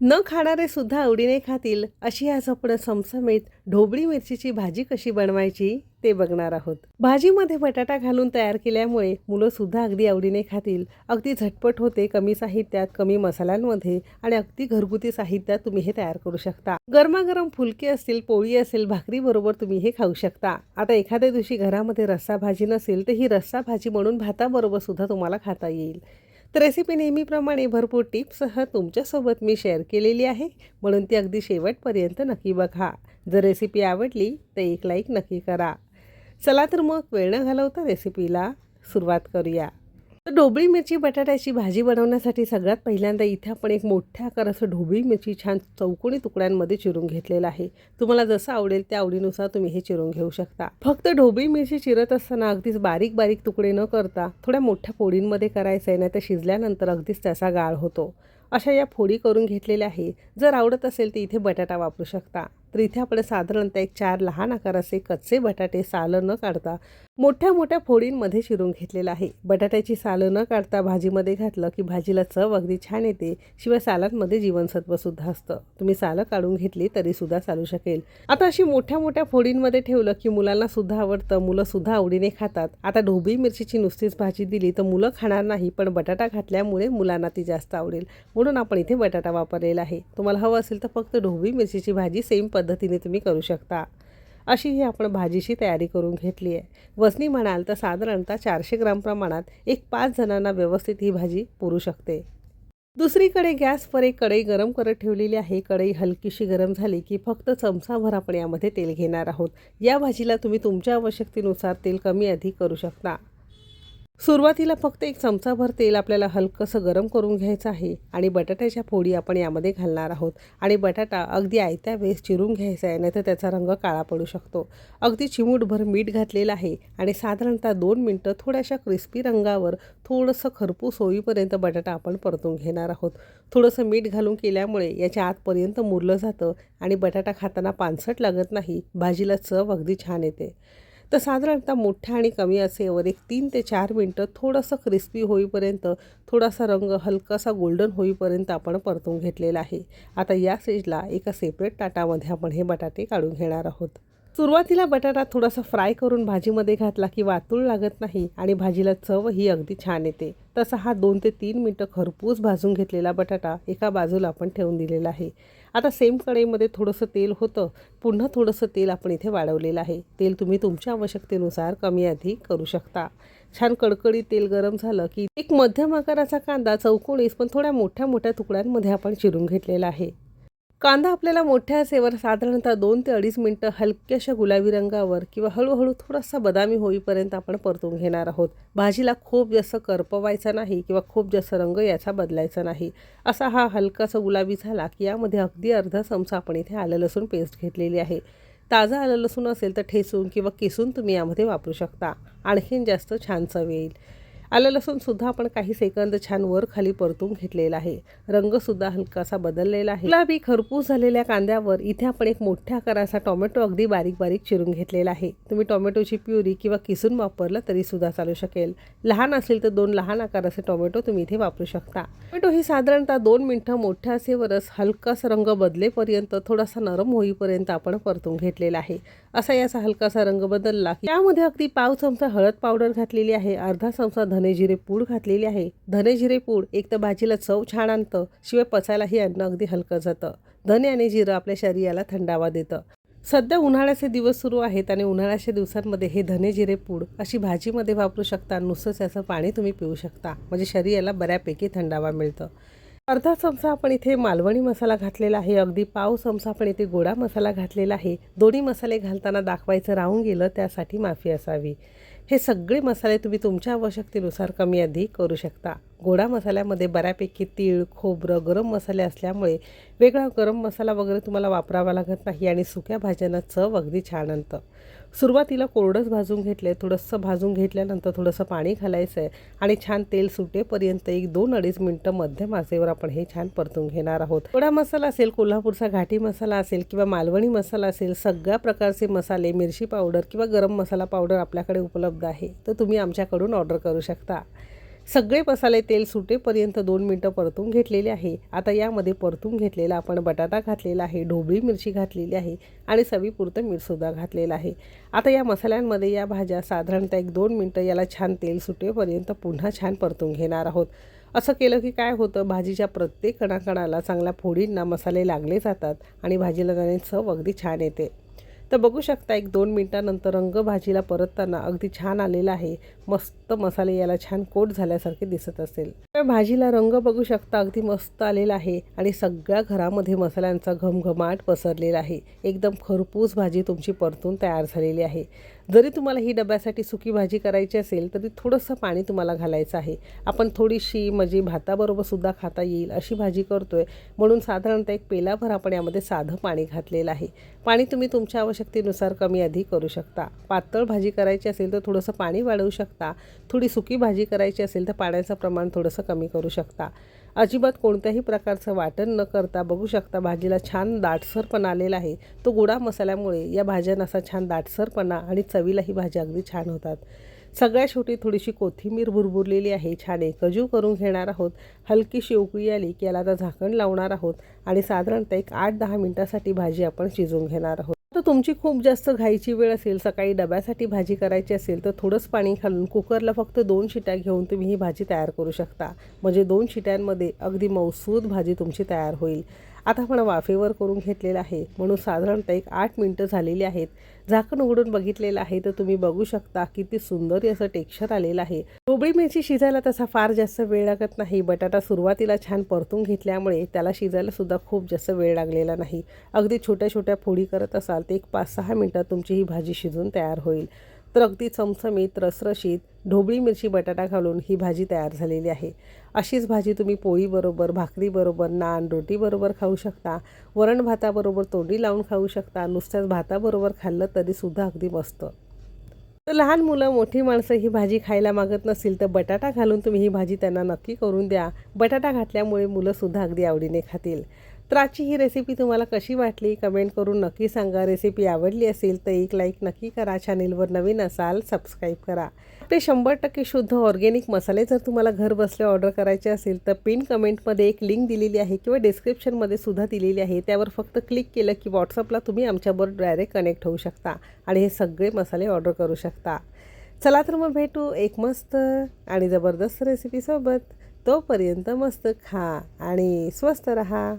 न खाणारे सुद्धा आवडीने खातील अशी आज आपण समसमीत ढोबळी मिरचीची भाजी कशी बनवायची ते बघणार आहोत. भाजीमध्ये बटाटा घालून तयार केल्यामुळे मुलं सुद्धा अगदी आवडीने खातील. अगदी झटपट होते कमी साहित्यात कमी मसाल्यांमध्ये आणि अगदी घरगुती साहित्यात तुम्ही हे तयार करू शकता. गरमागरम फुलके असतील पोळी असेल भाकरी बरोबर तुम्ही हे खाऊ शकता. आता एखाद्या दिवशी घरामध्ये रस्सा भाजी नसेल तर ही रस्सा भाजी म्हणून भाताबरोबर सुद्धा तुम्हाला खाता येईल. तर रेसिपी नेहमीप्रमाणे भरपूर टिप्ससह तुमच्यासोबत मी शेअर केलेली आहे. म्हणून ती अगदी शेवटपर्यंत नक्की बघा. जर रेसिपी आवडली तर एक लाईक नक्की करा. चला तर मग वेळ न घालवता रेसिपीला सुरुवात करूया. तर ढोबळी मिरची बटाट्याची भाजी बनवण्यासाठी सगळ्यात पहिल्यांदा इथे आपण एक मोठ्या आकाराचं ढोबळी मिरची छान चौकोनी तुकड्यांमध्ये चिरून घेतलेलं आहे. तुम्हाला जसं आवडेल त्या आवडीनुसार तुम्ही हे चिरून घेऊ शकता. फक्त ढोबळी मिरची चिरत असताना अगदीच बारीक बारीक तुकडे न करता थोड्या मोठ्या फोडींमध्ये करायचं आहे नाही तर शिजल्यानंतर अगदीच त्याचा गाळ होतो. अशा या फोडी करून घेतलेल्या आहे जर आवडत असेल तर इथे बटाटा वापरू शकता. तर इथे आपण साधारणतः एक चार लहान आकाराचे कच्चे बटाटे सालं न काढता मोठ्या मोठ्या फोडींमध्ये चिरून घेतलेलं आहे. बटाट्याची सालं न काढता भाजीमध्ये घातलं की भाजीला चव अगदी छान येते शिवाय सालांमध्ये जीवनसत्वसुद्धा असतं. तुम्ही सालं काढून घेतली तरीसुद्धा चालू शकेल. आता अशी मोठ्या मोठ्या फोडींमध्ये ठेवलं की मुलांना सुद्धा आवडतं मुलं सुद्धा आवडीने खातात. आता ढोबळी मिरचीची नुसतीच भाजी दिली तर मुलं खाणार नाही पण बटाटा घातल्यामुळे मुलांना ती जास्त आवडेल. म्हणून आपण इथे बटाटा वापरलेला आहे. तुम्हाला हवं असेल तर फक्त ढोबळी मिरचीची भाजी सेम पद्धतीने तुम्ही करू शकता. अशी ही आपण भाजीची तयारी करून घेतली आहे. वजनी म्हणाल तर साधारणतः चारशे ग्राम प्रमाणात एक पाच जणांना व्यवस्थित ही भाजी पुरू शकते. दुसरीकडे गॅसवर एक कढई गरम करत ठेवलेली आहे. कढई हलकीशी गरम झाली की फक्त चमचाभर आपण यामध्ये तेल घेणार आहोत. या भाजीला तुम्ही तुमच्या आवश्यकतेनुसार तेल कमी अधिक करू शकता. सुरुवातीला फक्त एक चमचाभर तेल आपल्याला हलकंसं गरम करून घ्यायचं आहे आणि बटाट्याच्या फोडी आपण यामध्ये घालणार आहोत. आणि बटाटा अगदी आयत्या वेळेस चिरून घ्यायचा आहे नाहीतर त्याचा रंग काळा पडू शकतो. अगदी चिमूटभर मीठ घातलेलं आहे आणि साधारणतः दोन मिनटं थोड्याशा क्रिस्पी रंगावर थोडंसं खरपूस होईपर्यंत बटाटा आपण परतून घेणार आहोत. थोडंसं मीठ घालून केल्यामुळे याच्या आतपर्यंत मुरलं जातं आणि बटाटा खाताना पानसट लागत नाही भाजीला चव अगदी छान येते. तर साधारणतः मोठ्या आणि कमी असेवर एक तीन ते चार मिनटं थोडंसं क्रिस्पी होईपर्यंत थोडासा रंग हलकासा गोल्डन होईपर्यंत आपण परतून घेतलेला आहे. आता या स्टेजला एका सेपरेट ताटामध्ये आपण हे बटाटे काढून घेणार आहोत. सुरुवातीला बटाटा थोडासा फ्राय करून भाजीमध्ये घातला की वातूळ लागत नाही आणि भाजीला चव ही अगदी छान येते. तसा हा दोन ते तीन मिनटं खरपूस भाजून घेतलेला बटाटा एका बाजूला आपण ठेवून दिलेला आहे. आता सेम कढईमध्ये थोडंसं तेल होतं. पुन्हा थोडंसं तेल आपण इथे वाढवलेलं आहे. तेल तुम्ही तुमच्या आवश्यकतेनुसार कमी अधिक करू शकता. छान कडकडीत तेल गरम झालं की एक मध्यम आकाराचा कांदा चौकोणीस पण थोड्या मोठ्या मोठ्या तुकड्यांमध्ये आपण चिरून घेतलेला आहे. कांदा आपल्याला मोठ्या असेवर साधारणतः दोन ते अडीच मिनटं हलक्याशा गुलाबी रंगावर किंवा हळूहळू थोडासा बदामी होईपर्यंत आपण परतून घेणार आहोत. भाजीला खूप जास्त करपवायचा नाही किंवा खूप जास्त रंग याचा बदलायचा नाही. असा हा हलकासा गुलाबी झाला की यामध्ये अगदी अर्धा चमचा आपण इथे आलं लसूण पेस्ट घेतलेली आहे. ताजा आलं लसूण असेल तर ठेसून किंवा किसून तुम्ही यामध्ये वापरू शकता. आणखीन जास्त छान चव येईल आलं लसूणसुद्धा आपण काही सेकंद छान वर खाली परतून घेतलेला आहे. रंगसुद्धा हलकासा बदललेला आहे. गुलाबी खरपूस झालेल्या कांद्यावर इथे आपण एक मोठ्या आकाराचा टोमॅटो अगदी बारीक बारीक चिरून घेतलेला आहे. तुम्ही टोमॅटोची प्युरी किंवा किसून वापरलं तरीसुद्धा चालू शकेल. लहान असेल तर दोन लहान आकाराचे टोमॅटो तुम्ही इथे वापरू शकता. टोमॅटो ही साधारणतः दोन मिनटं मोठ्या असेवरच हलकासा रंग बदलेपर्यंत थोडासा नरम होईपर्यंत आपण परतून घेतलेला आहे. असा याचा हलकासा रंग बदलला. त्यामध्ये अगदी पाव चमचा हळद पावडर घातलेली आहे अर्धा चमचा धने जिरे पूड घातलेली आहे. धने जिरे पूड एक तर भाजीला चव छान आणतं शिवाय पचायलाही अन्न अगदी हलकं जातं. धने आणि जिरं आपल्या शरीराला थंडावा देतं. सध्या उन्हाळ्याचे दिवस सुरू आहेत आणि उन्हाळ्याच्या दिवसांमध्ये हे धने जिरे पूड अशी भाजीमध्ये वापरू शकता नुसतंच याचं पाणी तुम्ही पिऊ शकता. म्हणजे शरीराला बऱ्यापैकी थंडावा मिळतं. अर्धा चमचा आपण इथे मालवणी मसाला घातलेला आहे. अगदी पाव चमचा आपण इथे गोडा मसाला घातलेला आहे. दोन्ही मसाले घालताना दाखवायचं राहून गेलं त्यासाठी माफी असावी. हे सगळे मसाले तुम्ही तुमच्या आवश्यकतेनुसार कमी अधिक करू शकता. गोडा मसाल्यामध्ये बऱ्यापैकी तीळ खोबरं गरम मसाले असल्यामुळे वेगळा गरम मसाला वगैरे तुम्हाला वापरावा लागत नाही आणि सुक्या भाज्यांना चव अगदी छान आणतं. सुरुवातीला कोरडंच भाजून घेतलं आहे थोडंसं भाजून घेतल्यानंतर थोडंसं पाणी घालायचं आहे आणि छान तेल सुटेपर्यंत एक दोन अडीच मिनटं मध्यम आचेवर आपण हे छान परतून घेणार आहोत. थोडा मसाला असेल कोल्हापूरचा घाटी मसाला असेल किंवा मालवणी मसाला असेल सगळ्या प्रकारचे मसाले मिरची पावडर किंवा गरम मसाला पावडर आपल्याकडे उपलब्ध आहे तर तुम्ही आमच्याकडून ऑर्डर करू शकता. सगळे मसाले तेल सुटेपर्यंत दोन मिनटं परतून घेतलेले आहे. आता यामध्ये परतून घेतलेला आपण बटाटा घातलेला आहे ढोबळी मिरची घातलेली आहे आणि चवीपुरतं मीठसुद्धा घातलेलं आहे. आता या मसाल्यांमध्ये या भाज्या साधारणतः एक दोन मिनटं याला छान तेल सुटेपर्यंत पुन्हा छान परतून घेणार आहोत. असं केलं की काय होतं भाजीच्या प्रत्येक कणाकणाला चांगल्या फोडींना मसाले लागले जातात आणि भाजीला जाणे चव अगदी छान येते. तर बघू शकता एक दोन मिनटानंतर रंग भाजीला परतताना अगदी छान आलेला आहे. मस्त मसाले याला छान कोट झाल्यासारखे दिसत असेल. तर भाजीला रंग बघू शकता अगदी मस्त आलेला आहे आणि सगळ्या घरामध्ये मसाल्यांचा घमघमाट पसरलेला आहे. एकदम खरपूस भाजी तुमची परतून तयार झालेली आहे. जरी तुम्हाला ही डब्यासाठी सुकी भाजी करायची असेल तरी थोडंसं पाणी तुम्हाला घालायचं आहे. आपण थोडीशी म्हणजे भाताबरोबरसुद्धा खाता येईल अशी भाजी करतो आहे म्हणून साधारणतः एक पेलाभर आपण यामध्ये साधं पाणी घातलेलं आहे. पाणी तुम्ही तुमच्या आवश्यकतेनुसार कमी अधिक करू शकता. पातळ भाजी करायची असेल तर थोडंसं पाणी वाढवू शकता. थोडी सुकी भाजी करायची असेल तर पाण्याचं प्रमाण थोडंसं कमी करू शकता. अजिबात कोणत्याही प्रकारचं वाटण न करता बघू शकता भाजीला छान दाटसरपणा आलेला आहे. तो गोडा मसाल्यामुळे या भाज्यांना असा छान दाटसरपणा आणि चवीला ही भाजी अगदी छान होतात. सगळ्या शेवटी थोडीशी कोथिंबीर भुरभुरलेली आहे. छान एकजीव करून घेणार आहोत. हलकीशी उकळी आली की याला आता झाकण लावणार आहोत आणि साधारणतः एक आठ दहा मिनटासाठी भाजी आपण शिजवून घेणार आहोत. तर तुमची खूप जास्त घाईची वेळ असेल सकाळी डब्यासाठी भाजी करायची असेल तर थोडंच पाणी घालून कुकरला फक्त दोन शिट्या घेऊन तुम्ही ही भाजी तयार करू शकता. म्हणजे दोन शिट्यांमध्ये अगदी मौसूद भाजी तुमची तयार होईल. आता आपण वाफेवर करून घेतलेलं आहे. म्हणून साधारणतः एक आठ मिनटं झालेली आहेत. झाकण उघडून बघितलेलं आहे तर तुम्ही बघू शकता किती सुंदर असं टेक्स्चर आलेलं आहे. ढोबळी मिरची शिजायला तसा फार जास्त वेळ लागत नाही. बटाटा सुरुवातीला छान परतून घेतल्यामुळे त्याला शिजायला सुद्धा खूप जास्त वेळ लागलेला नाही. अगदी छोट्या छोट्या फोडी करत असाल तर एक पाच सहा मिनटात तुमची ही भाजी शिजून तयार होईल. तर अगदी चमचमीत रसरशीत ढोबळी मिरची बटाटा घालून ही भाजी तयार झालेली आहे. अशीच भाजी तुम्ही पोळीबरोबर भाकरीबरोबर नान रोटीबरोबर खाऊ शकता. वरण भाताबरोबर तोंडी लावून खाऊ शकता. नुसत्याच भाताबरोबर खाल्लं तरीसुद्धा अगदी मस्त. तर लहान मुलं मोठी माणसं ही भाजी खायला मागत नसतील तर बटाटा घालून तुम्ही ही भाजी त्यांना नक्की करून द्या. बटाटा घातल्यामुळे मुलंसुद्धा अगदी आवडीने खातील. तर आजची ही रेसिपी तुम्हाला कशी वाटली? कमेंट करून नक्की सांगा. रेसिपी आवडली असेल तर एक लाईक नक्की करा. चॅनेलवर नवीन असाल सबस्क्राईब करा. ते शंभर टक्के शुद्ध ऑर्गेनिक मसाले जर तुम्हाला घर बसल्या ऑर्डर करायचे असेल तर पिन कमेंटमध्ये एक लिंक दिलेली आहे किंवा डिस्क्रिप्शनमध्ये सुद्धा दिलेली आहे. त्यावर फक्त क्लिक केलं की व्हॉट्सअपला तुम्ही आमच्याबरोबर डायरेक्ट कनेक्ट होऊ शकता आणि हे सगळे मसाले ऑर्डर करू शकता. चला तर मग भेटू एक मस्त आणि जबरदस्त रेसिपीसोबत तोपर्यंत मस्त खा आणि स्वस्त रहा.